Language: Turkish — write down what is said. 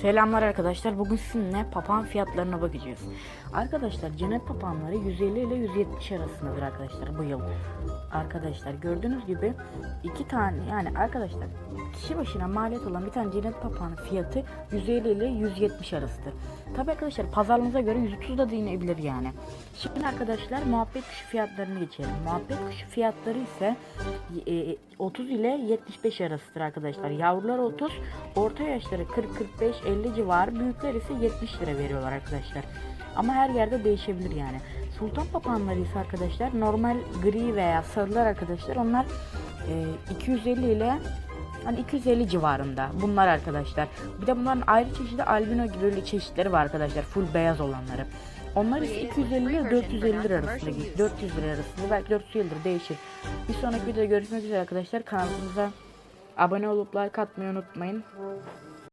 Selamlar arkadaşlar. Bugün sizinle papağan fiyatlarına bakacağız. Arkadaşlar cennet papağanları 150 ile 170 arasındadır arkadaşlar bu yıl. Arkadaşlar gördüğünüz gibi iki tane yani arkadaşlar kişi başına maliyet olan bir tane cennet papağanı fiyatı 150 ile 170 arasıdır. Tabi arkadaşlar pazarlığınıza göre 130 da değinebilir yani. Şimdi arkadaşlar muhabbet kuşu fiyatlarını geçelim. Muhabbet kuşu fiyatları ise e, 30 ile 75 arasıdır arkadaşlar. Yavrular 30, orta yaşları 40 45 50 civarı, büyükler ise 70 lira veriyorlar arkadaşlar. Ama her yerde değişebilir yani. Sultan papağanları ise arkadaşlar normal gri veya sarılar arkadaşlar onlar e, 250 ile hani 250 civarında bunlar arkadaşlar. Bir de bunların ayrı çeşidi albino gibi öyle çeşitleri var arkadaşlar. Full beyaz olanları. Onlar ise 250 ile 450 lira arasında gidiyor. 400 lira arasında belki 450 lira değişir. Bir sonraki videoda görüşmek üzere arkadaşlar. Kanalımıza abone olup like atmayı unutmayın.